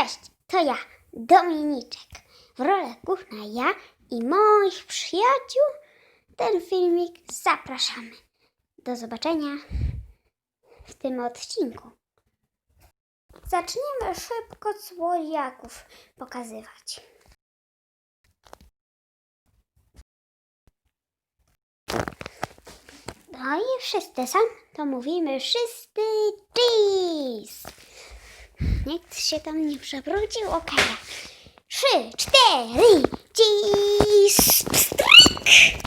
Cześć, to ja, Dominiczek. W rolę główna ja i moich przyjaciół. Ten filmik zapraszamy. Do zobaczenia w tym odcinku. Zaczniemy szybko słodziaków pokazywać. No i wszyscy są, to mówimy wszyscy cheese. Nikt się tam nie przewrócił, okej. Trzy, cztery, cheese, pstryk.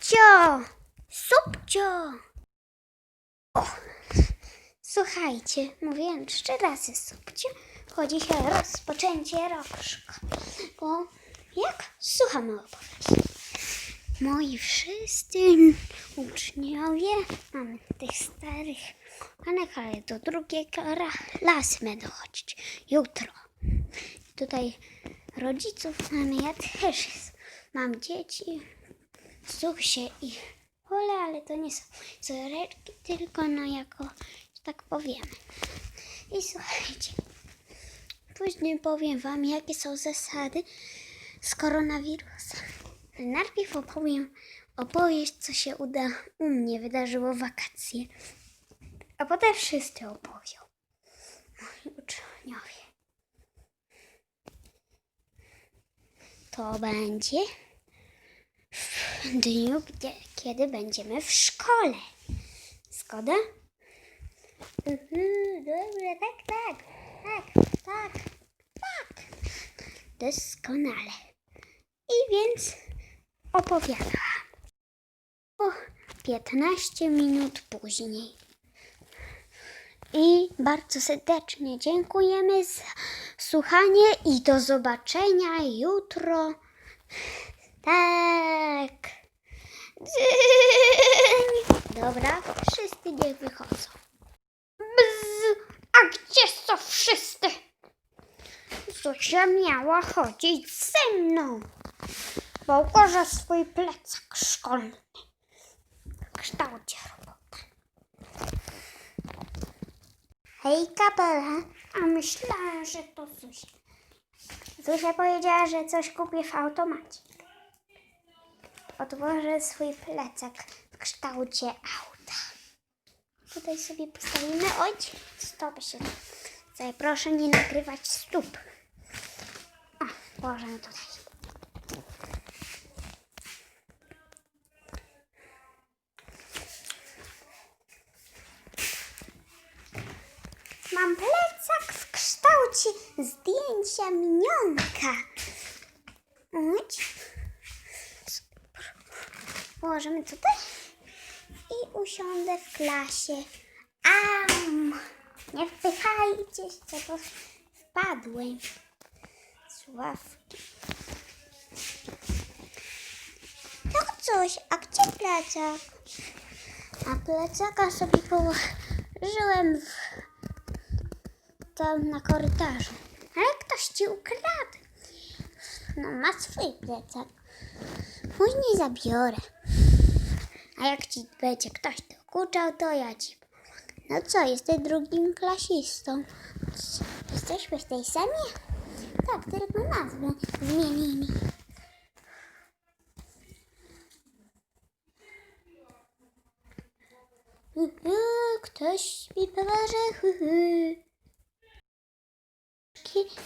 Cio, subcio. O, słuchajcie, mówiłem trzy razy subcio. Chodzi się o rozpoczęcie roku szkolnego. Jak? Słucham opowieść. Moi wszyscy uczniowie, mamy tych starych panek, ale do drugiego klasy będą chodzić jutro. Tutaj rodziców mamy, ja też mam dzieci, Zusie i Ole, ale to nie są córeczki, tylko no jako, że tak powiemy. I słuchajcie, później powiem wam, jakie są zasady z koronawirusem. Najpierw opowiem opowieść, co się uda u mnie wydarzyło w wakacje. A potem wszyscy opowią. Moi uczniowie. To będzie w dniu, gdzie, kiedy będziemy w szkole. Zgoda? Mhm, dobrze, tak, tak, tak, tak, tak. Doskonale. I więc opowiadała. O 15 minut później. I bardzo serdecznie dziękujemy za słuchanie i do zobaczenia jutro. Tak. Dobra, wszyscy niech wychodzą. Bzz, a gdzie są wszyscy? Zosia miała chodzić ze mną. Położę swój plecak szkolny w kształcie robota. Hej, kapela, a myślałam, że to Zuzia. Zuzia powiedziała, że coś kupię w automacie. Otworzę swój plecak w kształcie auta. Tutaj sobie postawimy. Oj, stop się. Tutaj proszę nie nagrywać stóp. O, położę tutaj. Mam plecak w kształcie zdjęcia minionka. Chodź. Położymy tutaj i usiądę w klasie. Am! Nie wpychajcie się, bo wpadłem z ławki. No coś, a gdzie plecak? A plecaka sobie położyłem w tam na korytarzu. Ale ktoś ci ukradł. No, ma swój plecak. Później zabiorę. A jak ci będzie ktoś dokuczał, to ja ci. No co, jesteś drugim klasistą. Jesteśmy w tej samej? Tak, tylko nazwę zmienili. Ktoś mi pomoże. Hu, hu. Ki-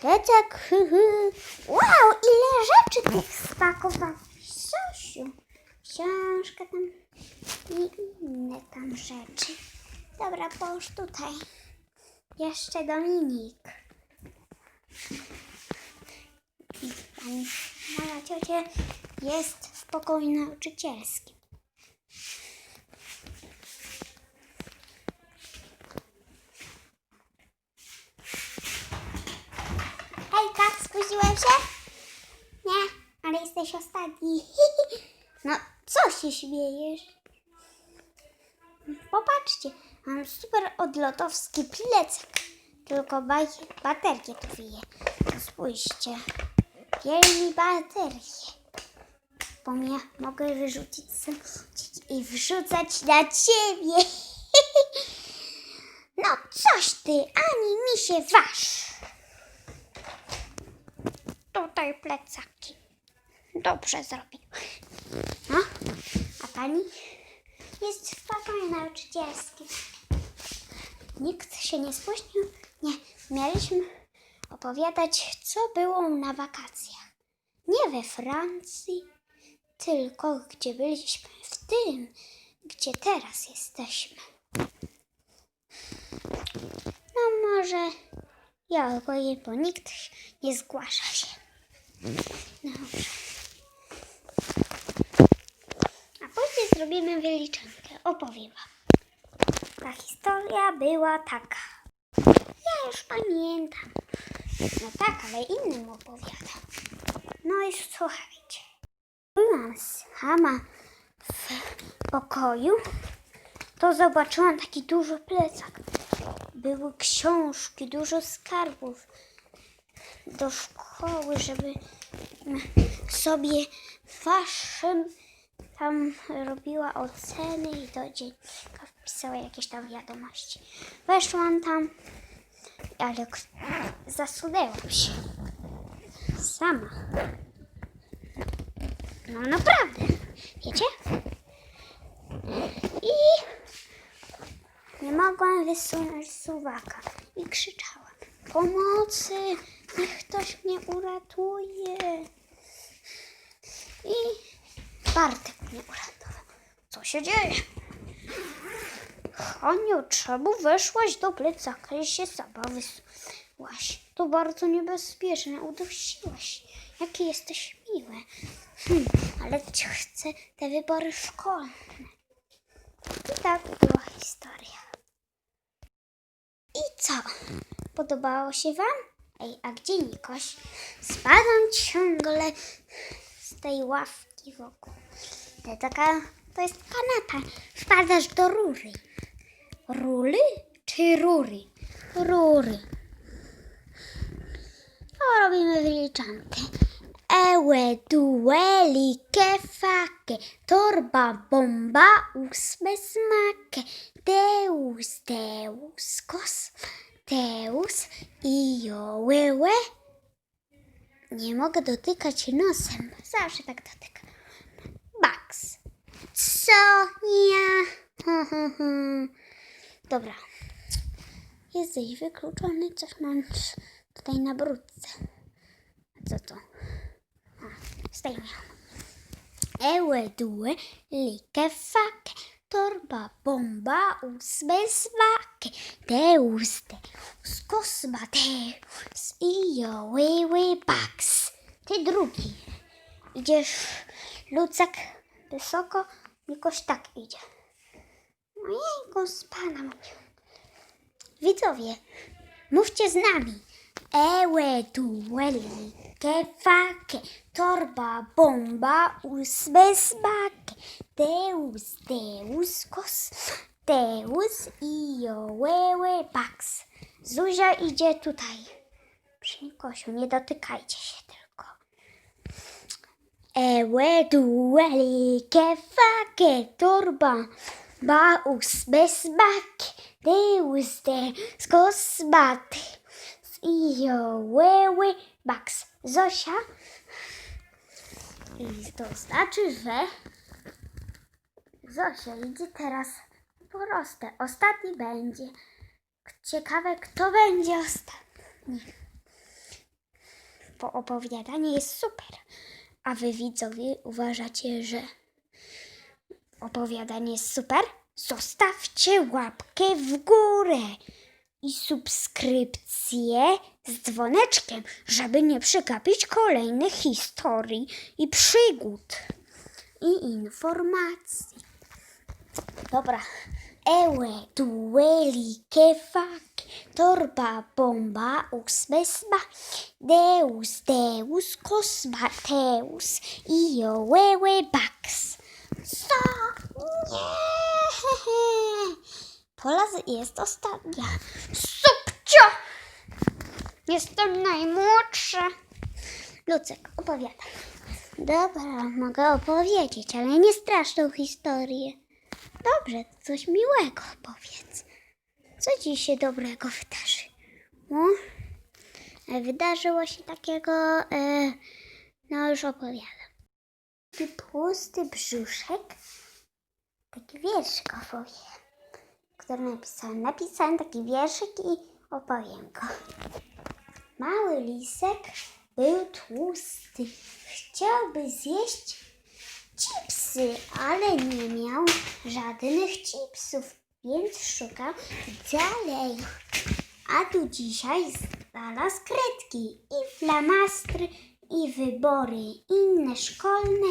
Plecak. Wow, ile rzeczy tych spakowałeś, Sosiu. Książka tam i inne tam rzeczy. Dobra, połóż tutaj. Jeszcze Dominik. Pani, moja ciocia jest w pokoju nauczycielskim. Spóźniłem się? Nie, ale jesteś ostatni. No, co się śmiejesz? Popatrzcie, mam super odlotowski plecak. Tylko baj- baterię tu wije. Spójrzcie. Wiele mi baterię. Bo ja mogę wyrzucić i wrzucać na ciebie. No coś ty, ani mi się waż. Tutaj plecaki. Dobrze zrobił. No, a pani jest w pokoju nauczycielskim. Nikt się nie spóźnił. Nie, mieliśmy opowiadać, co było na wakacjach. Nie we Francji, tylko gdzie byliśmy w tym, gdzie teraz jesteśmy. No może ja opowiem, bo nikt nie zgłasza się. Dobrze. A później zrobimy wyliczankę. Opowiem wam. Ta historia była taka. Ja już pamiętam. No tak, ale innym opowiadam. No i słuchajcie. Byłam sama w pokoju, to zobaczyłam taki duży plecak. Były książki, dużo skarbów do szkoły, żeby sobie waszym tam robiła oceny i do dziennika wpisała jakieś tam wiadomości. Weszłam tam, ale zasunęłam się. Sama. No naprawdę. Wiecie? I nie mogłam wysunąć suwaka. I krzyczałam. Pomocy! Niech ktoś mnie uratuje. I Bartek mnie uratował. Co się dzieje? Haniu, czemu weszłaś do plecaka i się sama wysułaś? To bardzo niebezpieczne, udusiłaś. Jakie jesteś miłe. Hm, ale chcę te wybory szkolne. I tak była historia. I co? Podobało się wam? Ej, a gdzie Nikoś? Spadam ciągle z tej ławki wokół. To taka, to jest kanapa. Wpadasz do rury. Rury czy rury? Rury. O, robimy wyliczankę. Ełe, dueli, kefake, torba, bomba, ósme smake, deus, deus, kos, deus, ijo, łełe. Nie mogę dotykać nosem. Zawsze tak dotykam. Bugs. Co ja? Dobra. Jesteś wykluczony. Coś mam tutaj na brudce. Co to? A, zdejmiam. Ełe, due, like, fake, torba, bomba, ósme smake, deus, deus, kosma, deus, ijo, ły, ły, baks. Ty drugi. Idziesz, Lucek, wysoko, jakoś tak idzie. Ojejku, spadam. Widzowie, mówcie z nami. Ełe, dueli, kefake, torba, bomba, ósme smake, deus, deus, kos, deus, ijo, łełe, baks. Zuzia idzie tutaj. Przy Nikosiu, nie dotykajcie się tylko. Ełe, dueli, kefake, torba, baus, besbak, deus, deus, kosbat, ijo, łeły, baks. Zosia. I to znaczy, że Zosia idzie teraz po prostę. Ostatni będzie. Ciekawe, kto będzie ostatni. Bo opowiadanie jest super. A wy widzowie uważacie, że opowiadanie jest super? Zostawcie łapkę w górę i subskrypcję z dzwoneczkiem, żeby nie przegapić kolejnych historii i przygód i informacji. Dobra. Ełe, dueli, kefak, torba, bomba, ósmesma, deus, deus, kosmateus, io, łełe, baks. Co? Nie! Pola jest ostatnia. Jestem najmłodsza. Lucek, opowiadam. Dobra, mogę opowiedzieć, ale nie straszną historię. Dobrze, coś miłego powiedz. co dziś się dobrego wydarzy? No, wydarzyło się takiego, e, no już opowiadam. Taki pusty brzuszek, taki wierszyk opowiem, który napisałem. Napisałem taki wierszyk i opowiem go. Mały lisek był tłusty. Chciałby zjeść chipsy, ale nie miał żadnych chipsów, więc szukał dalej. A tu dzisiaj znalazł kredki i flamastry i wybory inne szkolne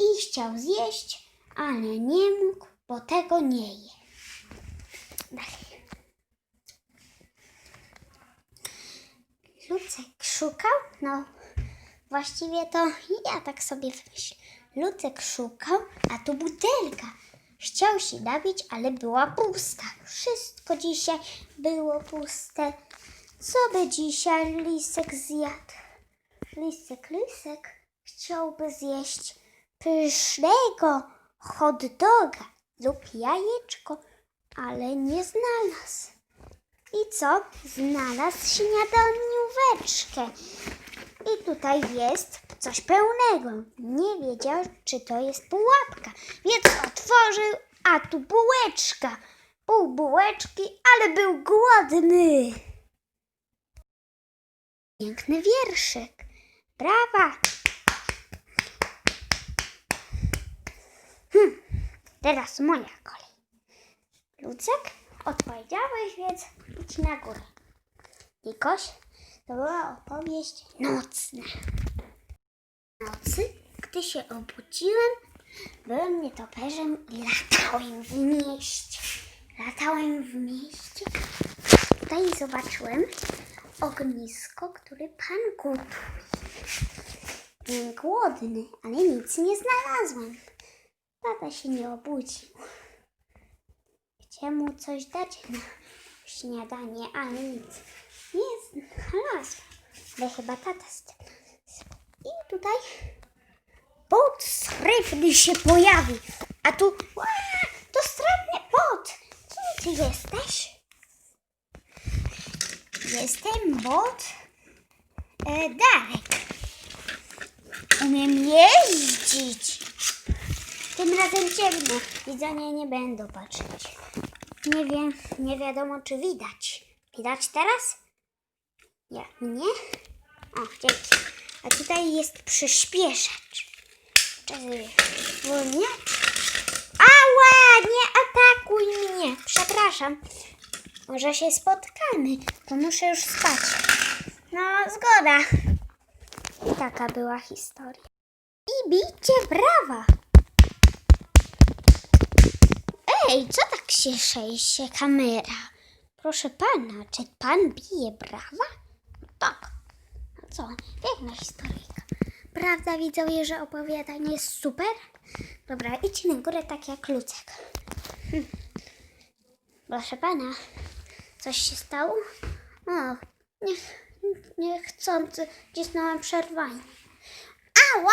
i chciał zjeść, ale nie mógł, bo tego nie je. Lucek szukał? No, właściwie to ja tak sobie myślę. Lucek szukał, a tu butelka. Chciał się napić, ale była pusta. Wszystko dzisiaj było puste. Co by dzisiaj lisek zjadł? Lisek, lisek chciałby zjeść pysznego hot doga lub jajeczko, ale nie znalazł. I co? Znalazł śniadanióweczkę. I tutaj jest coś pełnego. Nie wiedział, czy to jest pułapka, więc otworzył, a tu bułeczka. Pół bułeczki, ale był głodny. Piękny wierszyk. Brawa! Hm, teraz moja kolej. Lucek, odpowiedziałeś, więc idź na górę. Nikoś, to była opowieść nocna. Nocy, gdy się obudziłem, byłem nietoperzem i latałem w mieście. Latałem w mieście. Tutaj zobaczyłem ognisko, które pan gotuje. Byłem głodny, ale nic nie znalazłem. Tata się nie obudził. Chciałem mu coś dać na śniadanie, ale nic nie znalazłem. Ale chyba tata z tym. I tutaj bot srebrny się pojawił. A tu to srebrny bot. Kim ty jesteś? Jestem bot e, Darek. Umiem jeździć. Tym razem ciemno. Widzenia nie będą patrzeć. Nie wiem, nie wiadomo czy widać. Widać teraz? Nie, nie? O, dzięki. A tutaj jest przyspieszacz. Zwolniacz. Ała, nie atakuj mnie. Przepraszam. Może się spotkamy, bo muszę już spać. No, zgoda. I taka była historia. I bijcie brawa. Ej, co tak się kamera? Proszę pana, czy pan bije brawa? Tak. No co, piękna historyjka. Prawda widzowie, że opowiadanie jest super? Dobra, idź na górę tak jak Lucek. Hm. Proszę pana, coś się stało? O, nie, niechcący cisnąłem przerwanie. Ała!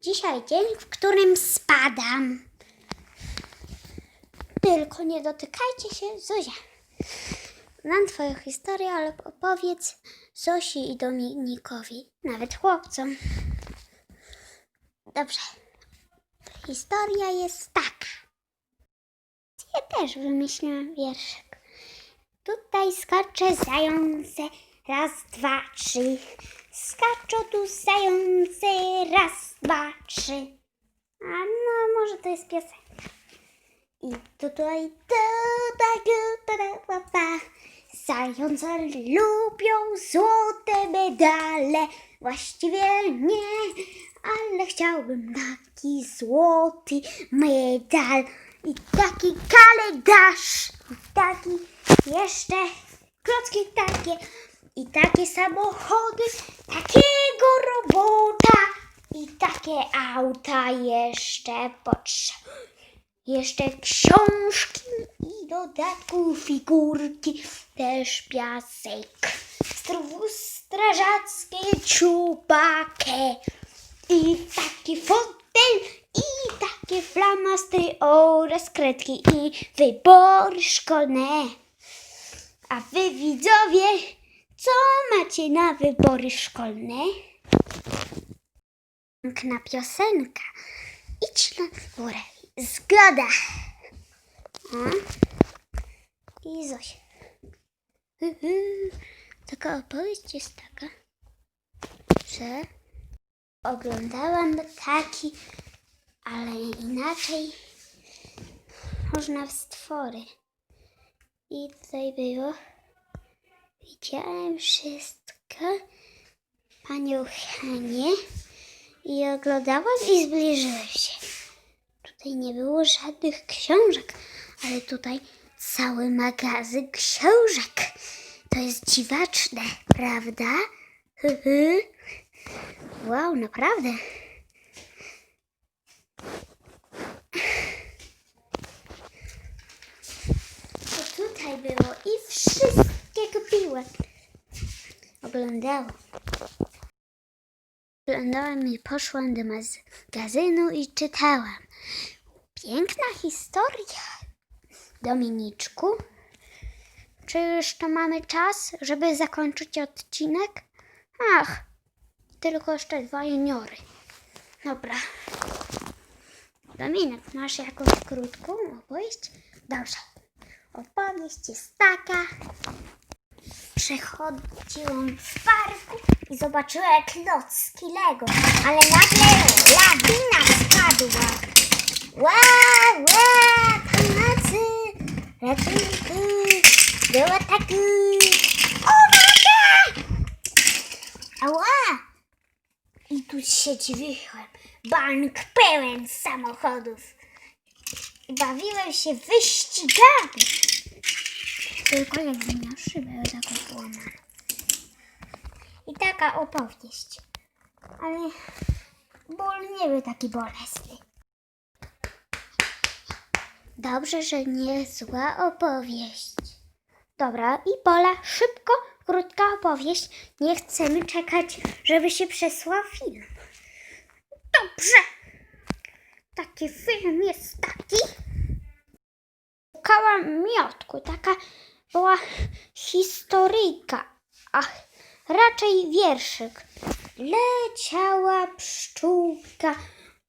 Dzisiaj dzień, w którym spadam. Tylko nie dotykajcie się, Zuzia. Znam twoją historię, ale opowiedz Zosi i Dominikowi, nawet chłopcom. Dobrze. Historia jest taka. Ja też wymyśliłam wierszyk. Tutaj skacze zające, raz, dwa, trzy. Skaczą tu zające, raz, dwa, trzy. A no, może to jest piosenka. I tutaj ta, ta, ta, ta, ta, ta. Zające lubią złote medale. Właściwie nie, ale chciałbym taki złoty medal. I taki kalendarz. I taki jeszcze klocki takie. I takie samochody. Takiego robota. I takie auta jeszcze potrzeba. Jeszcze książki i dodatku figurki, też piasek, strój strażackie, ciupakę i taki fotel i takie flamastry oraz kredki i wybory szkolne. A wy widzowie, co macie na wybory szkolne? Piękna piosenka. Idź na górę. Zgoda. O. I Zosia. Taka opowieść jest taka, że oglądałam taki, ale inaczej można w stwory. I tutaj było. Widziałem wszystko, panią Hanię i oglądałam i zbliżyłem się. Tutaj nie było żadnych książek, ale tutaj cały magazyn książek. To jest dziwaczne, prawda? Wow, naprawdę. To tutaj było i wszystkie kupiłem. Oglądałam. Oglądałam i poszłam do magazynu i czytałam. Piękna historia. Dominiczku, czy jeszcze mamy czas, żeby zakończyć odcinek? Ach, tylko jeszcze dwa juniory. Dobra. Dominik, masz jakąś krótką opowieść? Dobrze. Opowieść jest taka. Przechodziłam w parku i zobaczyłem klocki Lego, ale nagle lawina spadła. Ła, ła, pomocy, ratunku, do ataku. Uwaga! Ała! I tu się dziwiłem. Bank pełen samochodów. Bawiłem się wyścigami. Tylko jakby miał szybę taką połamaną. I taka opowieść. Ale ból nie był taki bolesny. Dobrze, że nie zła opowieść. Dobra, i Pola, szybko, krótka opowieść. Nie chcemy czekać, żeby się przesłał film. Dobrze. Taki film jest taki. Szukałam miotku, taka była historyjka, a raczej wierszyk. Leciała pszczółka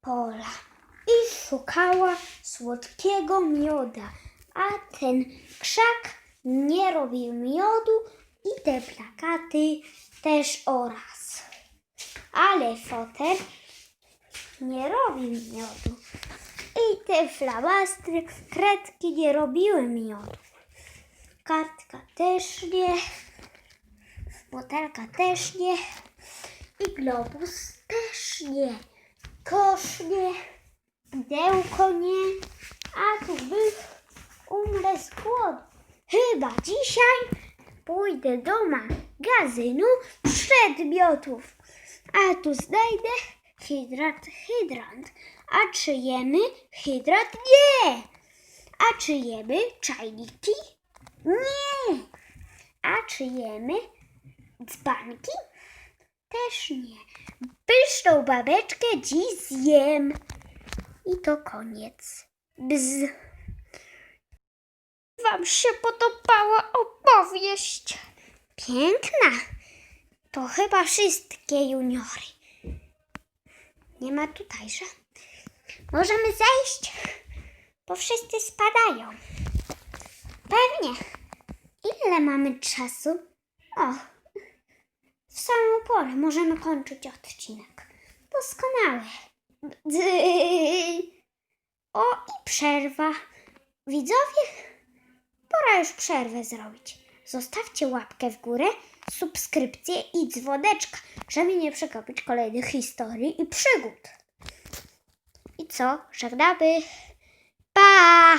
pola i szukała słodkiego mioda, a ten krzak nie robił miodu i te plakaty też oraz. Ale fotel nie robił miodu i te flabastry, kredki nie robiły miodu. Kartka też nie, butelka też nie i globus też nie. Kosz nie, pudełko nie, a tu by umrę z głodu. Chyba dzisiaj pójdę do magazynu przedmiotów, a tu znajdę hydrant, hydrant. A czy jemy hydrant? Nie! A czy jemy czajniki? Nie! A czy jemy dzbanki? Też nie. Pyszną babeczkę dziś zjem. I to koniec. Bzz. Wam się podobała opowieść? Piękna. To chyba wszystkie juniory. Nie ma tutaj, że? Możemy zejść, bo wszyscy spadają. Pewnie. Ile mamy czasu? O, w samą porę możemy kończyć odcinek. Doskonale. O, i przerwa. Widzowie, pora już przerwę zrobić. Zostawcie łapkę w górę, subskrypcję i dzwoneczka, żeby nie przegapić kolejnych historii i przygód. I co? Żegnamy. Pa!